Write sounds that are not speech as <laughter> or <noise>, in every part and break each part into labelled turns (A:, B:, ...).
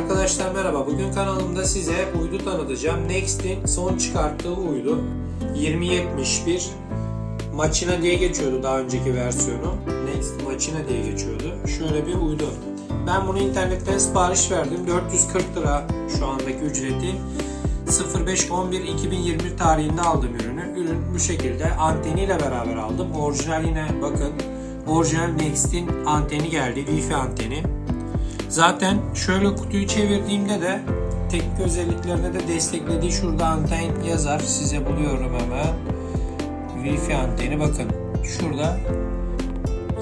A: Arkadaşlar merhaba. Bugün kanalımda size uydu tanıtacağım. Next'in son çıkarttığı uydu 2071 Machina diye geçiyordu daha önceki versiyonu. Next Machina diye geçiyordu. Şöyle bir uydu. Ben bunu internetten sipariş verdim. 440 lira şu andaki ücreti. 05-11-2021 tarihinde aldım ürünü. Ürün bu şekilde anteniyle beraber aldım. Orijinal yine bakın orijinal Next'in anteni geldi. Wi-Fi anteni. Zaten şöyle kutuyu çevirdiğimde de teknik özelliklerine de desteklediği şurada anten yazar. Size buluyorum hemen. Wi-Fi anteni bakın. Şurada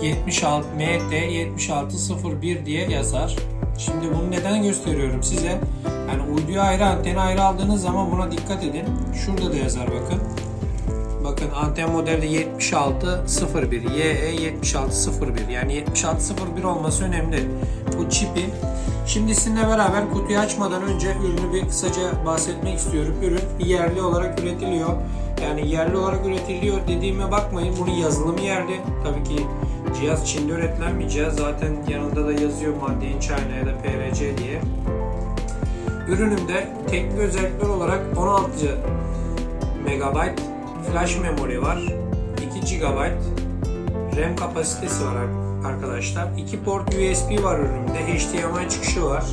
A: 76 MT 7601 diye yazar. Şimdi bunu neden gösteriyorum size? Yani uyduya ayrı anteni ayrı aldığınız zaman buna dikkat edin. Şurada da yazar bakın. Bakın anten modeli 7601 YE 7601 yani 7601 olması önemli. Bu çipi. Şimdi sizinle beraber kutuyu açmadan önce ürünü bir kısaca bahsetmek istiyorum. Ürün yerli olarak üretiliyor. Yani yerli olarak üretiliyor dediğime bakmayın. Bunun yazılımı yerli. Tabii ki cihaz Çin'de üretilen bir cihaz. Zaten yanında da yazıyor Made in China ya da PRC diye. Ürünümde teknik özellikler olarak 16 MB flash memory var. 2 GB RAM kapasitesi var arkadaşlar. 2 port USB var ürünümde. HDMI çıkışı var.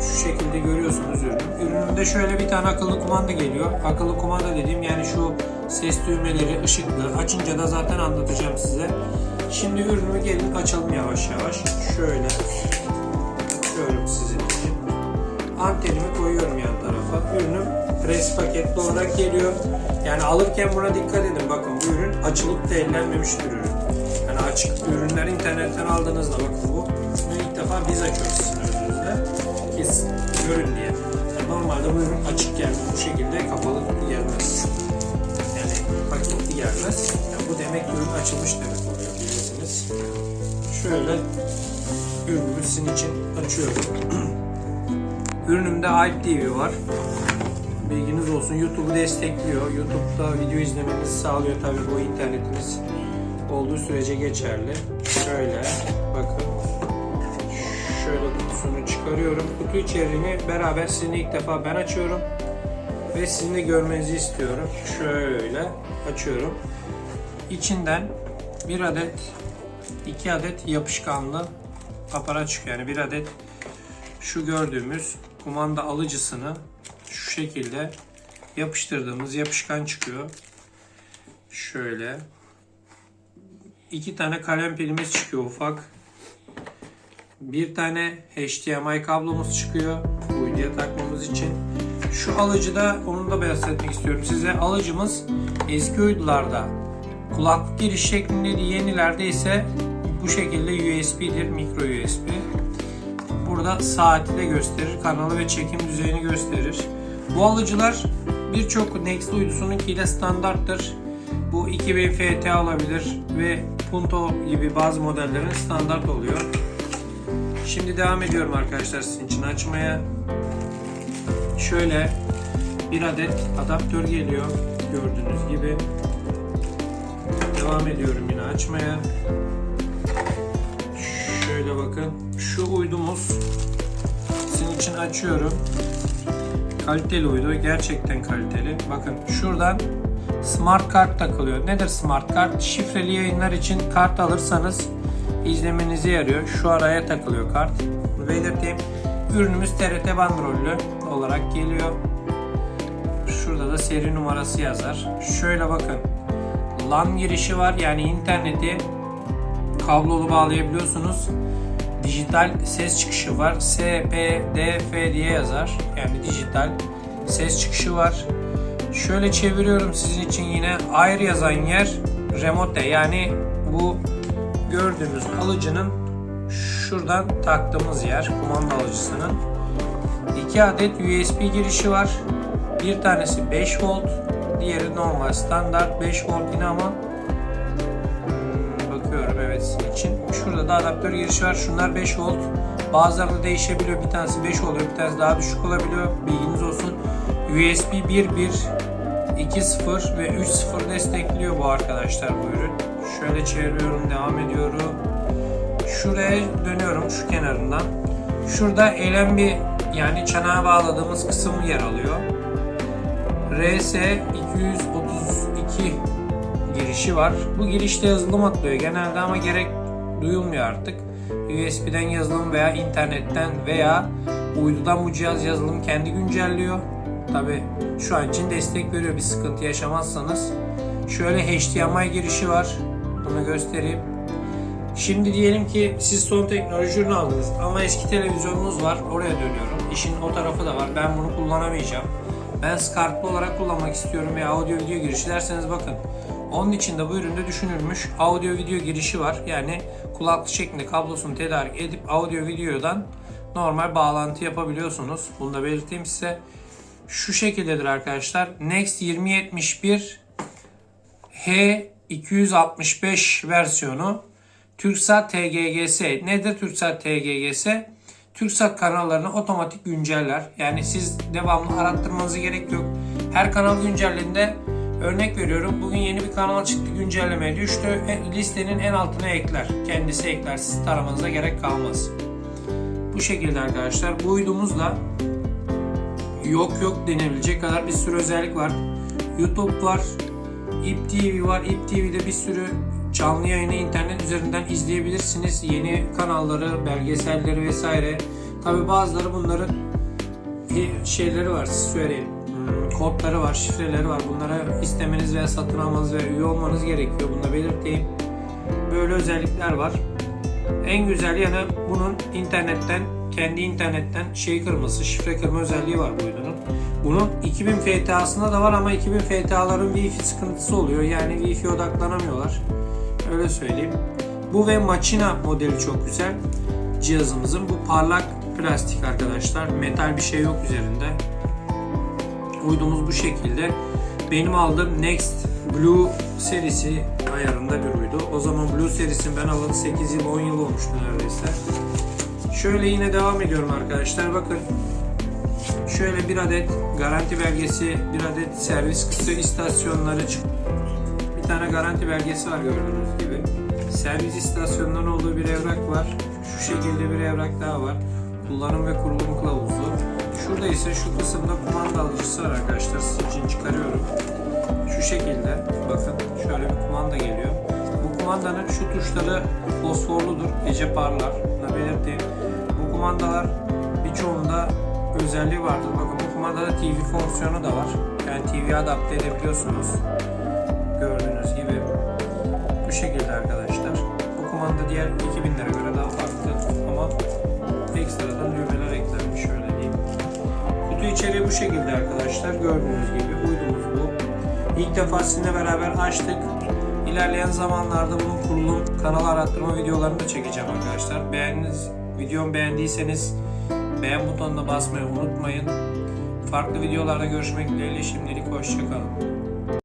A: Şu şekilde görüyorsunuz ürünü. Ürünümde şöyle bir tane akıllı kumanda geliyor. Akıllı kumanda dediğim yani şu ses düğmeleri ışıklı. Açınca da zaten anlatacağım size. Şimdi ürünümü gelin açalım yavaş yavaş. Şöyle açıyorum sizin için. Antenimi koyuyorum yan tarafa. Ürünüm pres paketli olarak geliyor. Yani alırken buna dikkat edin. Bakın bu ürün açılıp da ellenmemiş bir ürün. Yani açık ürünler internetten aldığınızda bakın bu. Bunu ilk defa biz açıyoruz sizin önünüzde. Kes görün diye. Yani normalde bu ürün açık geldi. Bu şekilde kapalı gelmez. Yani paketli gelmez. Yani bu demek ürün açılmış demek oluyor bilirsiniz. Şöyle ürünümü sizin için açıyorum. <clears throat> Ürünümde TV var. Bilginiz olsun. YouTube'u destekliyor. YouTube'da video izlemenizi sağlıyor. Tabii bu internetiniz olduğu sürece geçerli. Şöyle bakın. Şöyle kutusunu çıkarıyorum. Kutu içeriğini beraber sizinle ilk defa ben açıyorum. Ve sizin de görmenizi istiyorum. Şöyle açıyorum. İçinden bir adet, iki adet yapışkanlı aparat çıkıyor. Yani bir adet şu gördüğümüz kumanda alıcısını şu şekilde yapıştırdığımız yapışkan çıkıyor. Şöyle. iki tane kalem pilimiz çıkıyor ufak. Bir tane HDMI kablomuz çıkıyor. Uyduya takmamız için. Şu alıcıda onu da bahsetmek istiyorum size. Alıcımız eski uydularda kulaklık giriş şeklinde yenilerde ise bu şekilde USB'dir, mikro USB. Burada saati de gösterir, kanalı ve çekim düzeyini gösterir. Bu alıcılar birçok Next uydusununkiyle standarttır. Bu 2000 FT alabilir ve Punto gibi bazı modellerin standart oluyor. Şimdi devam ediyorum arkadaşlar sizin için açmaya. Şöyle bir adet adaptör geliyor gördüğünüz gibi. Devam ediyorum yine açmaya. Şöyle bakın. Şu uydumuz sizin için açıyorum. Kaliteli uydu. Gerçekten kaliteli. Bakın şuradan smart kart takılıyor. Nedir smart kart? Şifreli yayınlar için kart alırsanız izlemenize yarıyor. Şu araya takılıyor kart. Belirteyim. Ürünümüz TRT bandrollü olarak geliyor. Şurada da seri numarası yazar. Şöyle bakın. LAN girişi var. Yani interneti kablolu bağlayabiliyorsunuz. Dijital ses çıkışı var. SPDF diye yazar. Yani dijital ses çıkışı var. Şöyle çeviriyorum sizin için yine ayrı yazan yer remote yani bu gördüğünüz alıcının şuradan taktığımız yer kumanda alıcısının. 2 adet USB girişi var. Bir tanesi 5 volt, diğeri normal standart 5 volt yine ama bakıyorum evet sizin için. Şurada da adaptör girişi var. Şunlar 5 volt. Bazıları değişebiliyor. Bir tanesi 5 oluyor, bir tanesi daha düşük olabiliyor. Bilginiz olsun. USB 1.1, 2.0 ve 3.0 destekliyor bu arkadaşlar bu ürün. Şöyle çeviriyorum, devam ediyorum. Şuraya dönüyorum şu kenarından. Şurada bir yani çanağa bağladığımız kısım yer alıyor. RS 232 girişi var. Bu girişte yazılım atlıyor genelde ama gerek duyulmuyor artık. USB'den yazılım veya internetten veya uydudan bu cihaz yazılım kendi güncelliyor. Tabi şu an için destek veriyor bir sıkıntı yaşamazsanız. Şöyle HDMI girişi var. Bunu göstereyim. Şimdi diyelim ki siz son teknoloji ürünü aldınız ama eski televizyonunuz var oraya dönüyorum. İşin o tarafı da var. Ben bunu kullanamayacağım. Ben SCART'lı olarak kullanmak istiyorum veya audio video girişi derseniz bakın. Onun için de bu üründe düşünülmüş audio video girişi var. Yani kulaklık şeklinde kablosunu tedarik edip audio videodan normal bağlantı yapabiliyorsunuz. Bunu da belirteyim size. Şu şekildedir arkadaşlar. Next 2071 H265 versiyonu TürkSat TGGS. Nedir TürkSat TGGS? TürkSat kanallarını otomatik günceller. Yani siz devamlı arattırmanıza gerek yok. Her kanal güncelliğinde örnek veriyorum. Bugün yeni bir kanal çıktı güncellemeye düştü. E, Listenin en altına ekler. Kendisi ekler. Siz taramanıza gerek kalmaz. Bu şekilde arkadaşlar. Bu uydumuzla yok yok denebilecek kadar bir sürü özellik var. YouTube var. İP TV var. İP TV'de bir sürü canlı yayını internet üzerinden izleyebilirsiniz. Yeni kanalları, belgeselleri vesaire. Tabi bazıları bunların şeyleri var size söyleyeyim. Kodları var, şifreleri var. Bunlara istemeniz veya satın almanız veya üye olmanız gerekiyor. Bunu da belirteyim. Böyle özellikler var. En güzel yanı bunun internetten, kendi internetten şey kırması, şifre kırma özelliği var bu uydunun. Bunun 2000 FTA'sında da var ama 2000 FTA'ların Wi-Fi sıkıntısı oluyor. Yani Wi-Fi odaklanamıyorlar. Öyle söyleyeyim. Bu ve Machina modeli çok güzel. Cihazımızın bu parlak plastik arkadaşlar. Metal bir şey yok üzerinde. Uydumuz bu şekilde. Benim aldığım Next Blue serisi ayarında bir uydu. O zaman Blue serisini ben alalı 8 yıl 10 yıl olmuştu neredeyse. Şöyle yine devam ediyorum arkadaşlar. Bakın şöyle bir adet garanti belgesi, bir adet servis kısa istasyonları çık. Bir tane garanti belgesi var gördüğünüz gibi. Servis istasyonlarının olduğu bir evrak var. Şu şekilde bir evrak daha var. Kullanım ve kurulum kılavuzu. Şurada ise şu kısımda kumanda alıcısı var arkadaşlar. Sizin için çıkarıyorum. Şu şekilde bakın şöyle bir kumanda geliyor. Bu kumandanın şu tuşları fosforludur. Gece parlar. Bunu belirteyim. Bu kumandalar birçoğunda özelliği vardır. Bakın bu kumandada TV fonksiyonu da var. Yani TV adapte edebiliyorsunuz. Gördüğünüz gibi. Bu şekilde arkadaşlar. Bu kumanda diğer 2000'lere göre daha farklı ama ekstradan düğmeler eklenmiş şöyle. Kutu içeriği bu şekilde arkadaşlar. Gördüğünüz gibi uydumuz bu. İlk defa sizinle beraber açtık. İlerleyen zamanlarda bunun kurulum, kanal arattırma videolarını da çekeceğim arkadaşlar. Beğendiniz, videomu beğendiyseniz beğen butonuna basmayı unutmayın. Farklı videolarda görüşmek dileğiyle şimdilik hoşçakalın.